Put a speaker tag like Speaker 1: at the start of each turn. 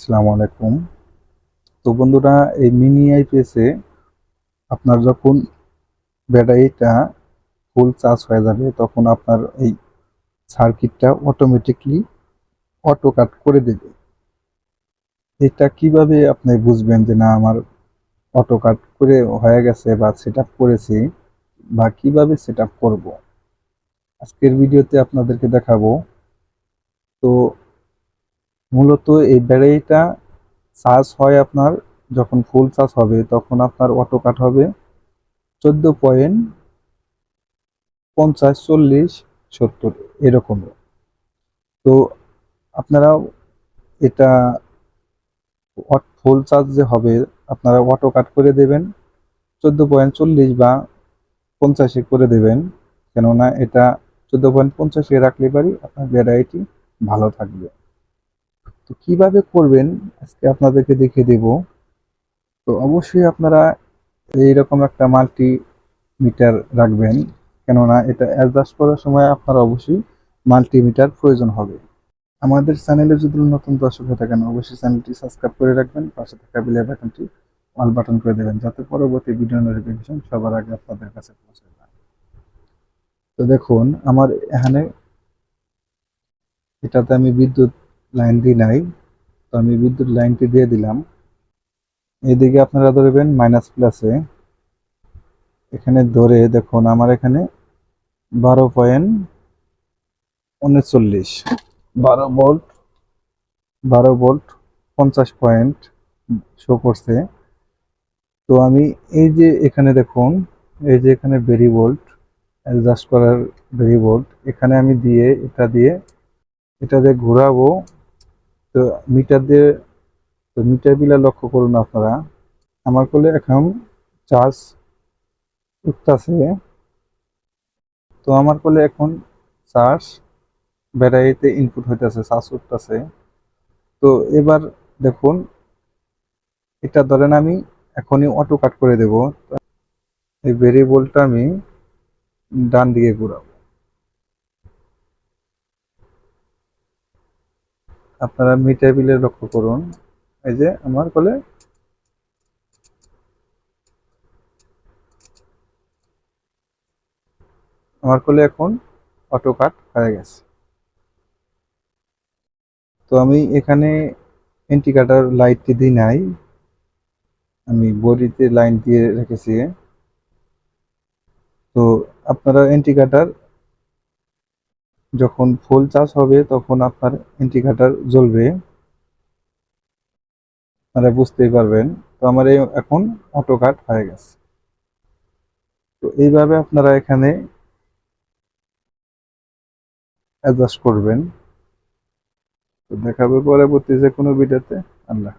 Speaker 1: আসসালামু আলাইকুম। তো বন্ধুরা, এই মিনি আইপিএসে আপনার যখন ব্যাটারিটা ফুল চার্জ হয়ে যাবে, তখন আপনার এই সার্কিটটা অটোমেটিকলি অটো কাট করে দেবে। এটা কীভাবে আপনি বুঝবেন যে না, আমার অটো কাট করে হয়ে গেছে বা সেট আপ করেছি বা কীভাবে সেট আপ করব? আজকের ভিডিওতে আপনাদেরকে দেখাবো। তো মূলত এই ব্যাটারিটা চার্জ হয় আপনার যখন ফুল চার্জ হবে, তখন আপনার অটো কাট হবে চোদ্দ পয়েন্ট পঞ্চাশ চল্লিশ সত্তর, এরকম। তো আপনারা এটা ফুল চার্জ যে হবে, আপনারা অটো কাট করে দেবেন, চোদ্দ পয়েন্ট চল্লিশ বা পঞ্চাশে করে দেবেন, কেননা এটা চোদ্দ পয়েন্ট পঞ্চাশে রাখলে পারি, আপনার ব্যাটারিটি ভালো থাকবে। তো কীভাবে করবেন? আজকে আপনাদেরকে দেখিয়ে দেব। তো অবশ্যই আপনারা এইরকম একটা মাল্টি মিটার রাখবেন। কেননা এটা অ্যাডজাস্ট করার সময় আপনার অবশ্যই মাল্টিমিটার প্রয়োজন হবে। আমাদের চ্যানেলে যদি নতুন দর্শক হয়ে থাকেন, অবশ্যই চ্যানেলটি সাবস্ক্রাইব করে রাখবেন। পাশে থাকা বেল বাটনটি অল বাটন করে দেবেন, যাতে পরবর্তী ভিডিও নোটিফিকেশন সবার আগে আপনাদের কাছে পৌঁছে তো দেখুন, আমার এখানে এটাতে আমি বিদ্যুৎ লাইন দিই নাই তো আমি বিদ্যুৎ লাইনটি দিয়ে দিলাম। এদিকে আপনারা ধরবেন মাইনাস প্লাসে এখানে ধরে দেখুন আমার এখানে বারো পয়েন্ট উনচল্লিশ। বারো ভোল্ট বারো ভোল্ট পঞ্চাশ পয়েন্ট শো করছে। তো আমি এই যে এখানে দেখুন এই যে এখানে ভেরি ভোল্ট অ্যাডজাস্ট করার ভেরি ভোল্ট এখানে আমি দিয়ে এটা দিয়ে এটা দিয়ে ঘোরাবো। তো মিটার দিয়ে, তো মিটার বিলা লক্ষ্য করুন আপনারা। আমার কোলে এখন চার্জ উঠতেছে। তো আমার কোলে এখন চার্জ, ব্যাটারিতে ইনপুট হইতেছে, চার্জ উঠতেছে। তো এবার দেখুন, এটা ধরেন আমি এখনই অটো কাট করে দেব। এই ভেরিয়েবলটা আমি ডান দিকে ঘুরাবো। আপনারা মিটার বিলে লক্ষ্য করুন। এই যে আমার বলে আমার কলে এখন অটো কাট হয়ে গেছে। তো আমি এখানে ইন্ডিকেটার লাইটটি দিই নাই। আমি বডিতে লাইন দিয়ে রেখেছি। তো আপনারা ইন্ডিকেটার যখন ফুল চাষ হবে, তখন আপনার ইন্ডিকেটার জ্বলবে। আপনারা বুঝতেই পারবেন। তো আমার এই এখন অটো কাট হয়ে গেছে। তো এইভাবে আপনারা এখানে অ্যাডজাস্ট করবেন। তো দেখাবে পরবর্তী যে কোনো ভিডিওতে। আল্লাহ